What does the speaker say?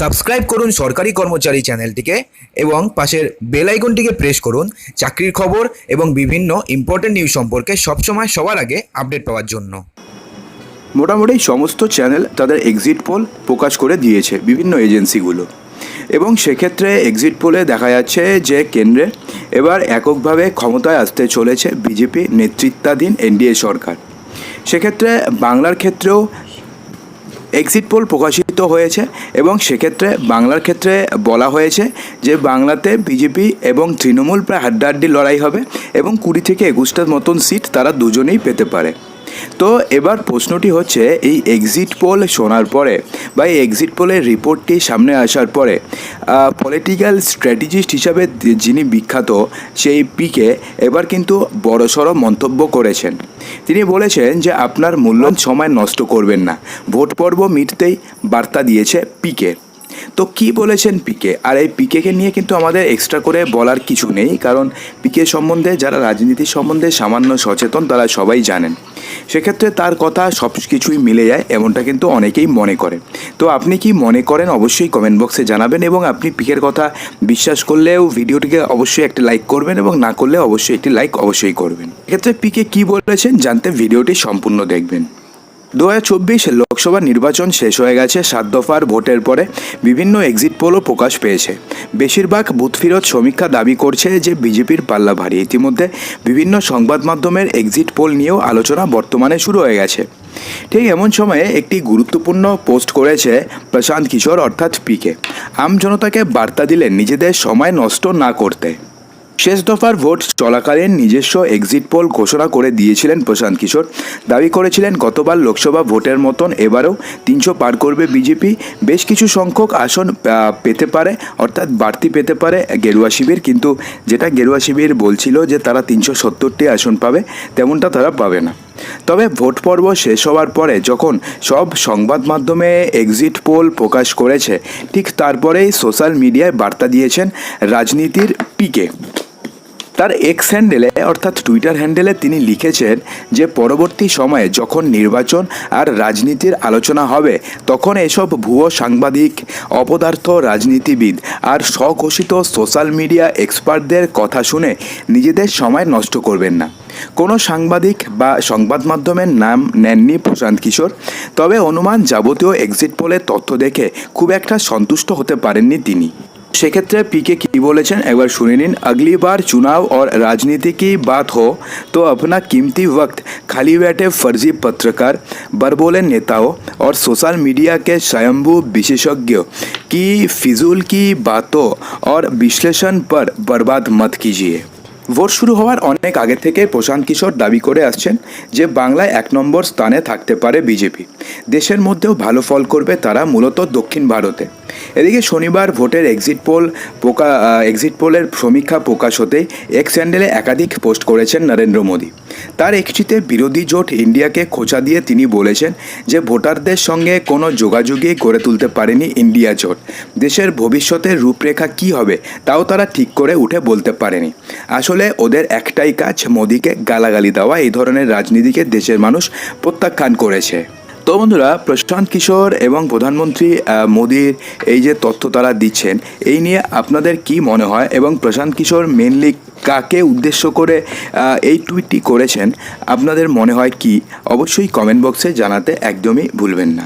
Subscribe করুন সরকারি কর্মচারী চ্যানেলটিকে এবং পাশের বেল আইকনটিকে প্রেস করুন চাকরির খবর এবং বিভিন্ন ইম্পর্টেন্ট নিউজ সম্পর্কে সবসময় সবার আগে আপডেট পাওয়ার জন্য। মোটামুটি সমস্ত চ্যানেল তাদের এক্সিট পোল প্রকাশ করে দিয়েছে বিভিন্ন এজেন্সিগুলো এবং সেক্ষেত্রে এক্সিট পোলে দেখা যাচ্ছে যে কেন্দ্রে এবার এককভাবে ক্ষমতায় আসতে চলেছে বিজেপি নেতৃত্বাধীন এনডিএ সরকার। সেক্ষেত্রে বাংলার ক্ষেত্রেও এক্সিট পোল প্রকাশিত হয়েছে এবং সেক্ষেত্রে বাংলার ক্ষেত্রে বলা হয়েছে যে বাংলাতে বিজেপি এবং তৃণমূল প্রায় হাড্ডাহাড্ডি লড়াই হবে এবং কুড়ি থেকে একুশটার মতন সিট তারা দুজনেই পেতে পারে। তো এবার প্রশ্নটি হচ্ছে, এই এক্সিট পোল শোনার পরে বা এই এক্সিট পোলের রিপোর্টটি সামনে আসার পরে পলিটিক্যাল স্ট্র্যাটেজিস্ট হিসাবে যিনি বিখ্যাত, সেই পিকে এবার কিন্তু বড়সড় মন্তব্য করেছেন। তিনি বলেছেন যে, আপনার মূল্যবান সময় নষ্ট করবেন না। ভোট পর্ব মিটতেই বার্তা দিয়েছে পিকে তো কি বলেছেন পিকে আর এই পিকেকে নিয়ে কিন্তু আমাদের এক্সট্রা করে বলার কিছু নেই, কারণ পিকে সম্বন্ধে, যারা রাজনীতি সম্বন্ধে সামান্য সচেতন, তারা সবাই জানেন। সেক্ষেত্রে তার কথা সব কিছুই মিলে যায়, এমনটা কিন্তু অনেকেই মনে করে। তো আপনি কি মনে করেন, অবশ্যই কমেন্ট বক্সে জানাবেন এবং আপনি পিকের কথা বিশ্বাস করলেও ভিডিওটিকে অবশ্যই একটি লাইক করবেন এবং না করলে অবশ্যই একটি লাইক অবশ্যই করবেন। এক্ষেত্রে পিকে কি বলেছেন, জানতে ভিডিওটি সম্পূর্ণ দেখবেন। দু হাজার চব্বিশ লোকসভা নির্বাচন শেষ হয়ে গেছে সাত দফার ভোটের পরে। বিভিন্ন এক্সিট পোলও প্রকাশ পেয়েছে। বেশিরভাগ বুথ ফিরত সমীক্ষা দাবি করছে যে বিজেপির পাল্লা ভারী। ইতিমধ্যে বিভিন্ন সংবাদ মাধ্যমের এক্সিট পোল নিয়েও আলোচনা বর্তমানে শুরু হয়ে গেছে। ঠিক এমন সময়ে একটি গুরুত্বপূর্ণ পোস্ট করেছে প্রশান্ত কিশোর, অর্থাৎ পিকে আম জনতাকে বার্তা দিলেন নিজেদের সময় নষ্ট না করতে। শেষ দফার ভোট চলাকালীন নিজস্ব এক্সিট পোল ঘোষণা করে দিয়েছিলেন প্রশান্ত কিশোর। দাবি করেছিলেন, গতবার লোকসভা ভোটের মতন এবারেও তিনশো পার করবে বিজেপি। বেশ কিছু সংখ্যক আসন পেতে পারে, অর্থাৎ বাড়তি পেতে পারে গেরুয়া শিবির। কিন্তু যেটা গেরুয়া শিবির বলছিল যে তারা তিনশো সত্তরটি আসন পাবে, তেমনটা তারা পাবে না। তবে ভোট পর্ব শেষ হওয়ার পরে যখন সব সংবাদ মাধ্যমে এক্সিট পোল প্রকাশ করেছে, ঠিক তারপরেই সোশ্যাল মিডিয়ায় বার্তা দিয়েছেন রাজনীতির পিকে তার এক্স হ্যান্ডেলে অর্থাৎ টুইটার হ্যান্ডেলে তিনি লিখেছেন যে পরবর্তী সময়ে যখন নির্বাচন আর রাজনীতির আলোচনা হবে, তখন এসব ভুয়ো সাংবাদিক, অপদার্থ রাজনীতিবিদ আর স্বঘোষিত সোশ্যাল মিডিয়া এক্সপার্টদের কথা শুনে নিজেদের সময় নষ্ট করবেন না। কোনো সাংবাদিক বা সংবাদ মাধ্যমের নাম নেননি প্রশান্ত কিশোর, তবে অনুমান যাবতীয় এক্সিট পোলের তথ্য দেখে খুব একটা সন্তুষ্ট হতে পারেননি তিনি। সেক্ষেত্রে पीके की বলেছেন একবার শুনে নিন अगली बार चुनाव और राजनीति की बात हो तो अपना कीमती वक्त खाली बैठे फर्जी पत्रकार बरबोले नेताओं और सोशल मीडिया के स्वयंभू विशेषज्ञों की फिजूल की बातों और विश्लेषण पर बर्बाद मत कीजिए ভোট শুরু হওয়ার অনেক আগে থেকে প্রশান্ত কিশোর দাবি করে আসছেন যে বাংলায় এক নম্বর স্থানে থাকতে পারে বিজেপি দেশের মধ্যেও ভালো ফল করবে তারা মূলত দক্ষিণ ভারতে এদিকে শনিবার ভোটের এক্সিট পোল পোকা এক্সিট পোলের সমীক্ষা প্রকাশ হতে এক্স স্যান্ডেলে একাধিক পোস্ট করেছেন নরেন্দ্র মোদী। তার একটিতে বিরোধী জোট ইন্ডিয়াকে খোঁচা দিয়ে তিনি বলেছেন যে ভোটারদের সঙ্গে কোনো যোগাযোগই গড়ে তুলতে পারেনি ইন্ডিয়া জোট। দেশের ভবিষ্যতের রূপরেখা কী হবে, তাও তারা ঠিক করে উঠে বলতে পারেনি। আসলে ওদের একটাই কাজ, মোদীকে গালাগালি দেওয়া। এই ধরনের রাজনীতিকে দেশের মানুষ প্রত্যাখ্যান করেছে। তো বন্ধুরা, প্রশান্ত কিশোর এবং প্রধানমন্ত্রী মোদির এই যে তথ্য তারা দিচ্ছেন, এই নিয়ে আপনাদের কি মনে হয় এবং প্রশান্ত কিশোর মেনলি কাকে উদ্দেশ্য করে এই টুইটটি করেছেন, আপনাদের মনে হয় কি? অবশ্যই কমেন্ট বক্সে জানাতে একদমই ভুলবেন না।